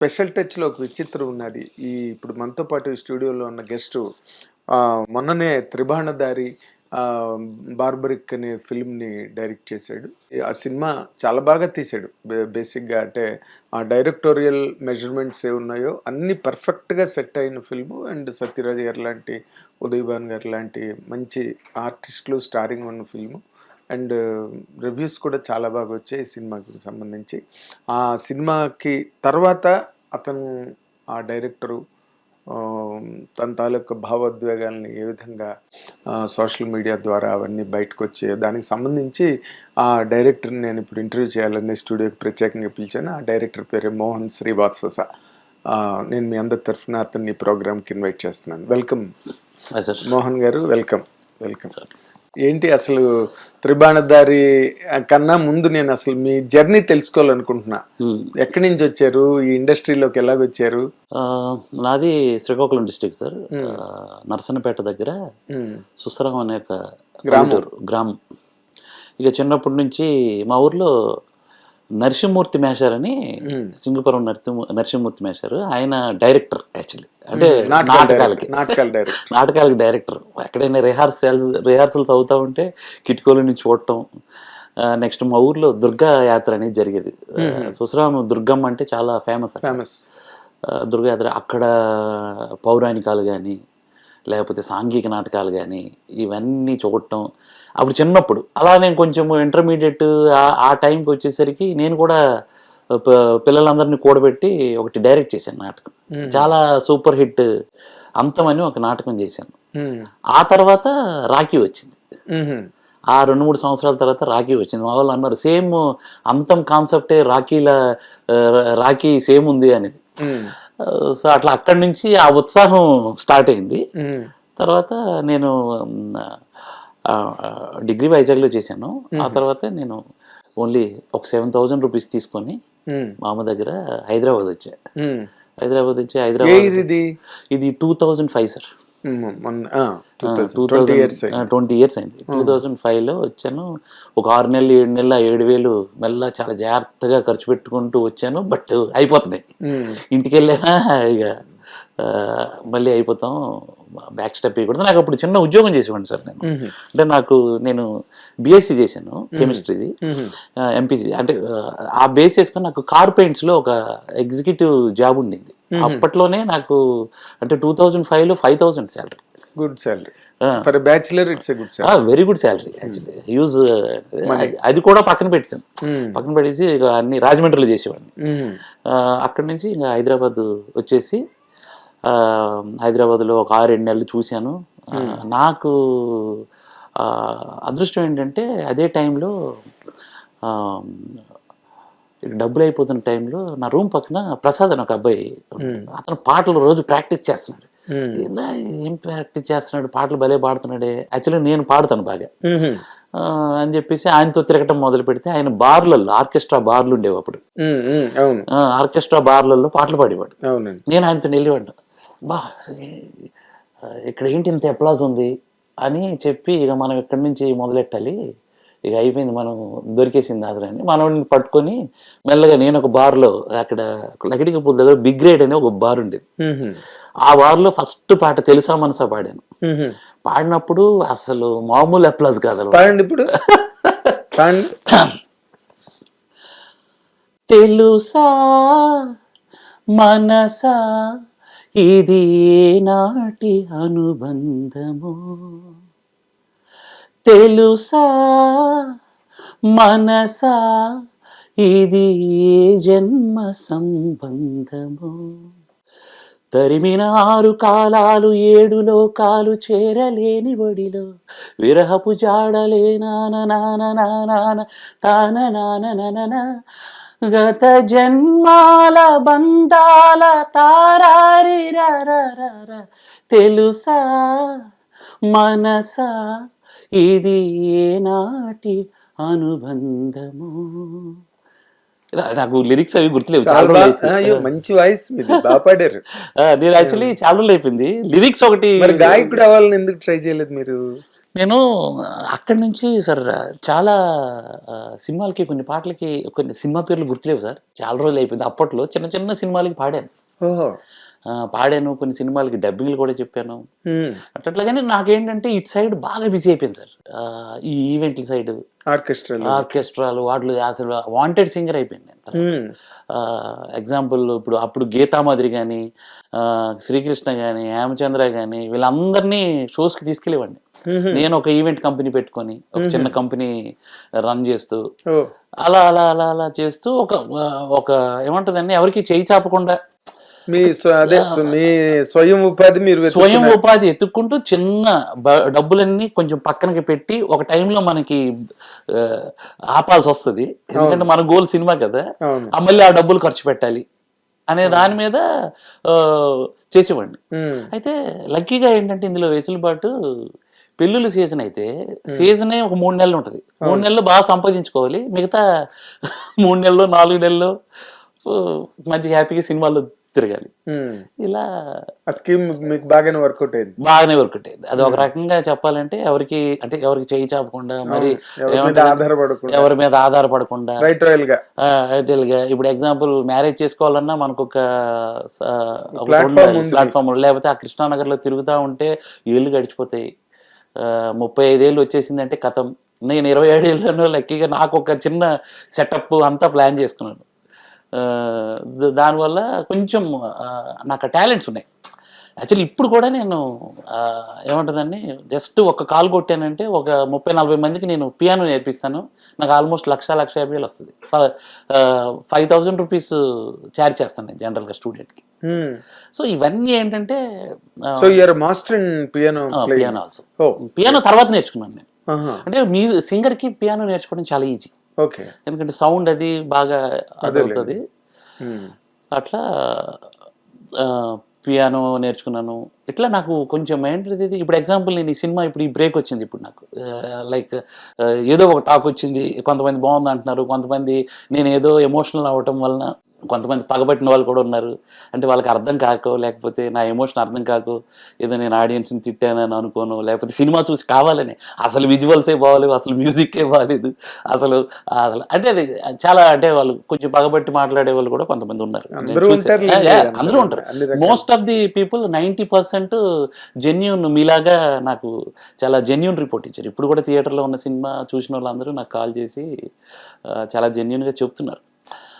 Special టచ్లో ఒక విచిత్రం ఉన్నది. ఈ ఇప్పుడు మనతో పాటు స్టూడియోలో ఉన్న గెస్ట్ మొన్ననే త్రిబాణదారి బార్బరిక్ అనే ఫిల్మ్ని డైరెక్ట్ చేశాడు. ఆ సినిమా చాలా బాగా తీశాడు. బేసిక్గా అంటే ఆ డైరెక్టోరియల్ మెజర్మెంట్స్ ఏ ఉన్నాయో అన్ని పర్ఫెక్ట్గా సెట్ అయిన ఫిల్ము అండ్ సత్యరాజ్ గారు లాంటి ఉదయ్ భాన్ గారు లాంటి మంచి ఆర్టిస్టులు స్టారింగ్ ఉన్న ఫిల్ము. అండ్ రివ్యూస్ కూడా చాలా బాగా వచ్చాయి ఈ సినిమాకి సంబంధించి. ఆ సినిమాకి తర్వాత అతను ఆ డైరెక్టరు తన తాలూకు భావోద్వేగాల్ని ఏ విధంగా సోషల్ మీడియా ద్వారా అవన్నీ బయటకు వచ్చే దానికి సంబంధించి ఆ డైరెక్టర్ని నేను ఇప్పుడు ఇంటర్వ్యూ చేయాలని స్టూడియోకి ప్రత్యేకంగా పిలిచాను. ఆ డైరెక్టర్ పేరు మోహన్ శ్రీవాత్సస. నేను మీ అందరి తరఫున అతన్ని ప్రోగ్రామ్కి ఇన్వైట్ చేస్తున్నాను. వెల్కమ్. సార్ మోహన్ గారు వెల్కమ్. వెల్కమ్. ఏంటి అసలు త్రిబాణదారి కన్నా ముందు నేను అసలు మీ జర్నీ తెలుసుకోవాలనుకుంటున్నా. ఎక్కడి నుంచి వచ్చారు? ఈ ఇండస్ట్రీలోకి ఎలాగొచ్చారు నాది శ్రీకాకుళం డిస్టిక్ సార్. నరసన్నపేట దగ్గర సుసరం అనే ఒక పల్లెటూరు, గ్రామం. ఇక చిన్నప్పటి నుంచి మా ఊర్లో నరసింహమూర్తి మేషార్ అని సింగపురం నరసింహ నరసింహమూర్తి మేషారు. ఆయన డైరెక్టర్ యాక్చువల్లీ అంటే నాటకాలకి. నాటకాలకు డైరెక్టర్ ఎక్కడైనా రిహార్సల్స్ రిహార్సల్స్ అవుతా ఉంటే కిటికీల నుంచి చూడటం. నెక్స్ట్ మా ఊర్లో దుర్గా యాత్ర అనేది జరిగేది. సుసరాం దుర్గమ్మ అంటే చాలా ఫేమస్ ఫేమస్ దుర్గా యాత్ర అక్కడ పౌరాణికాలు కానీ లేకపోతే సాంఘిక నాటకాలు కానీ ఇవన్నీ చూడటం అప్పుడు చిన్నప్పుడు. అలా నేను కొంచెం ఇంటర్మీడియట్ ఆ టైంకి వచ్చేసరికి నేను కూడా పిల్లలందరినీ కూడబెట్టి ఒకటి డైరెక్ట్ చేశాను నాటకం. చాలా సూపర్ హిట్ అంతం అని ఒక నాటకం చేశాను. ఆ తర్వాత రాఖీ వచ్చింది. ఆ రెండు మూడు సంవత్సరాల తర్వాత రాఖీ వచ్చింది. మా వాళ్ళు అన్నారు సేమ్ అంతం కాన్సెప్టే రాఖీల రాఖీ సేమ్ ఉంది అనేది. సో అట్లా అక్కడి నుంచి ఆ ఉత్సాహం స్టార్ట్ అయింది. తర్వాత నేను డిగ్రీ వైజాగ్లో చేశాను. ఆ తర్వాత నేను ఓన్లీ ఒక సెవెన్ థౌజండ్ రూపీస్ తీసుకొని మా అమ్మ దగ్గర హైదరాబాద్ వచ్చా. హైదరాబాద్ వచ్చి హైదరాబాద్ ఇది? ఇది two thousand five sir. Twenty years twenty years అయింది. టూ థౌజండ్ ఫైవ్లో వచ్చాను. ఒక ఆరు నెలలు ఏడు నెలలు ఏడు వేలు మెల్ల చాలా జాగ్రత్తగా ఖర్చు పెట్టుకుంటూ వచ్చాను బట్ అయిపోతున్నాయి. ఇంటికి వెళ్ళానా ఇక మళ్ళీ అయిపోతాం బ్యాక్ స్టెప్ ఇవ్వకూడదు. నాకు అప్పుడు చిన్న ఉద్యోగం చేసేవాడిని సార్ నేను. అంటే నాకు నేను బీఎస్సీ చేశాను కెమిస్ట్రీది ఎంపీసీ అంటే ఆ, బేస్ చేసుకొని నాకు కార్ పెయింట్స్లో ఒక ఎగ్జిక్యూటివ్ జాబ్ ఉండింది. అప్పట్లోనే నాకు అంటే టూ థౌజండ్ ఫైవ్లో five thousand salary good salary for bachelor it's good salary very good salary actually use అది కూడా పక్కన పెట్టాను పక్కన పెట్టేసి ఇక అన్ని రాజమండ్రిలో చేసేవాడిని. అక్కడి నుంచి ఇంకా హైదరాబాద్ వచ్చేసి హైదరాబాద్లో ఒక ఆరు ఏడు నెలలు చూశాను. నాకు అదృష్టం ఏంటంటే అదే టైంలో డబ్బులు అయిపోతున్న టైంలో నా రూమ్ పక్కన ప్రసాద్ అని ఒక అబ్బాయి. అతను పాటలు రోజు ప్రాక్టీస్ చేస్తున్నాడు. ఇలా ఏం ప్రాక్టీస్ చేస్తున్నాడు? పాటలు భలే పాడుతున్నాడే. యాక్చువల్లీ నేను పాడుతాను బాగా. అని చెప్పేసి ఆయనతో తిరగటం మొదలు పెడితే ఆయన బార్లలో ఆర్కెస్ట్రా బార్లు ఉండేవి అప్పుడు. ఆర్కెస్ట్రా బార్లలో పాటలు పాడేవాడు. నేను ఆయనతో వెళ్ళేవాడు బా ఇక్కడ ఏంటి ఇంత ఎప్లాజ్ ఉంది అని చెప్పి ఇక మనం ఇక్కడి నుంచి మొదలెట్టాలి. ఇక అయిపోయింది మనం దొరికేసింది ఆదరని మనోడిని పట్టుకొని మెల్లగా నేను ఒక బార్లో అక్కడ లకిడికి పూల దగ్గర బిగ్ గ్రేడ్ అనే ఒక బార్ ఉండేది. ఆ బార్లో ఫస్ట్ పాట తెలుసా మనసా పాడాను. పాడినప్పుడు అసలు మామూలు అప్లాజ్ కాదు. పాడండి ఇప్పుడు. తెలుసా మనసా ఇది నాటి అనుబంధము? తెలుసా? మనసా? ఇది ఏ జన్మ సంబంధము? తరిమిన ఆరు కాలాలు ఏడు లోకాలు చేరలేని ఒడిలో. విరహపు జాడలే నాన నాన నాన తాన నాన నన. గత జన్మాల బంధాల తారారి. తెలుసా? మనసా? ఇది ఏనాటి అనుబంధము? నాకు లిరిక్స్ అవి గుర్తులేవు మంచి వాయిస్ మీది బాగా పాడారు. ఆ, నేను యాక్చువల్లీ చాలా రోజులు అయిపోయింది లిరిక్స్ ఒకటి గాయకుడు అవ్వాలని ఎందుకు ట్రై చేయలేదు మీరు? నేను అక్కడి నుంచి సార్ చాలా సినిమాలకి కొన్ని పాటలకి కొన్ని సినిమా పేర్లు గుర్తులేవు సార్. చాలా రోజులు అయిపోయింది అప్పట్లో. చిన్న చిన్న సినిమాలకి పాడాను. పాడాను కొన్ని సినిమాలకి డబ్బింగ్లు కూడా చెప్పాను. అట్లగానే నాకేంటంటే ఇటు సైడ్ బాగా బిజీ అయిపోయింది సార్. ఈ ఈవెంట్ల సైడ్. ఆర్కెస్ట్రాలో. ఆర్కెస్ట్రాలు వాటిలో అసలు వాంటెడ్ సింగర్ అయిపోయింది. ఎగ్జాంపుల్ ఇప్పుడు అప్పుడు గీతామాదిరి కానీ శ్రీకృష్ణ కానీ హేమచంద్ర కానీ వీళ్ళందరినీ షోస్కి తీసుకెళ్ళేవాడిని. నేను ఒక ఈవెంట్ కంపెనీ పెట్టుకొని ఒక చిన్న కంపెనీ రన్ చేస్తూ అలా అలా అలా అలా చేస్తూ ఒక ఒక ఏమంటుందండి ఎవరికి చేయి చాపకుండా మీ అదే మీ స్వయం ఉపాధి మీరు స్వయం. ఉపాధి ఎత్తుక్కుంటూ చిన్న డబ్బులన్నీ కొంచెం పక్కనకి పెట్టి ఒక టైంలో మనకి ఆపాల్సి వస్తుంది. ఎందుకంటే మన గోల్ సినిమా కదా. మళ్ళీ ఆ డబ్బులు ఖర్చు పెట్టాలి అనే దాని మీద చేసేవాడిని. అయితే లక్కీగా ఏంటంటే ఇందులో వెసులుబాటు పెళ్ళిళ్ళ సీజన్ అయితే సీజనే ఒక మూడు నెలలు ఉంటుంది. మూడు నెలలు బాగా సంపాదించుకోవాలి. మిగతా మూడు నెలలు నాలుగు నెలలు సో, మంచిగా హ్యాపీగా సినిమాల్లో తిరగాలి. ఇలా ఆ స్కీమ్ మీకు బాగానే వర్కౌట్ అయింది. బాగానే వర్క్ అయ్యేది అది ఒక రకంగా చెప్పాలంటే ఎవరికి అంటే ఎవరికి చేయి చాపకుండా మరి ఎవరి మీద? ఆధారపడకుండా. ఎవరి మీద ఆధారపడకుండా. రైట్ రాయల్గా. గా. ఇప్పుడు ఎగ్జాంపుల్ మ్యారేజ్ చేసుకోవాలన్నా మనకు ఒక. ప్లాట్ఫామ్ లేకపోతే ఆ కృష్ణానగర్లో తిరుగుతూ ఉంటే ఏళ్ళు గడిచిపోతాయి. ముప్పై ఐదేళ్ళు వచ్చేసిందంటే కథం. నేను ఇరవై ఏడేళ్ళలో లక్కీగా నాకు ఒక చిన్న సెటప్ అంతా ప్లాన్ చేసుకున్నాను. దానివల్ల కొంచెం నాకు టాలెంట్స్ ఉన్నాయి. యాక్చువల్లీ ఇప్పుడు కూడా నేను ఏమంటుందండి జస్ట్ ఒక కాల్ కొట్టానంటే ఒక ముప్పై నలభై మందికి నేను పియానో నేర్పిస్తాను. నాకు ఆల్మోస్ట్ లక్ష లక్ష యాభై వేలు వస్తుంది. ఫైవ్ థౌజండ్ రూపీస్ చార్జ్ చేస్తాను నేను జనరల్గా స్టూడెంట్కి సో ఇవన్నీ ఏంటంటే so you are master in piano piano also piano తర్వాత నేర్చుకున్నాను నేను. అంటే మ్యూజిక్ సింగర్కి పియానో నేర్చుకోవడం చాలా ఈజీ ఓకే. ఎందుకంటే సౌండ్ అది బాగా అదవుతుంది. అట్లా పియానో నేర్చుకున్నాను. ఇట్లా నాకు కొంచెం ఏంటిది ఇప్పుడు ఎగ్జాంపుల్ నేను ఈ సినిమా ఇప్పుడు ఈ బ్రేక్ వచ్చింది ఇప్పుడు నాకు. లైక్ ఏదో ఒక టాక్ వచ్చింది కొంతమంది బాగుంది అంటున్నారు కొంతమంది నేను ఏదో ఎమోషనల్ అవ్వటం వలన కొంతమంది పగబట్టిన వాళ్ళు కూడా ఉన్నారు. అంటే వాళ్ళకి అర్థం కాకో లేకపోతే నా ఎమోషన్ అర్థం కాకో ఏదో నేను ఆడియన్స్ని తిట్టానని అనుకోను. లేకపోతే సినిమా చూసి కావాలని. అసలు విజువల్సే బాగాలేవు అసలు మ్యూజిక్కే బాగాలేదు. అసలు అసలు అంటే అది చాలా అంటే వాళ్ళు కొంచెం పగబట్టి మాట్లాడే వాళ్ళు కూడా కొంతమంది ఉన్నారు. నేను అందరూ ఉంటారు most of the people ninety percent genuine మీలాగా నాకు చాలా జెన్యున్ రిపోర్ట్ ఇచ్చారు. ఇప్పుడు కూడా థియేటర్లో ఉన్న సినిమా చూసిన వాళ్ళందరూ నాకు కాల్ చేసి చాలా జెన్యున్గా చెప్తున్నారు.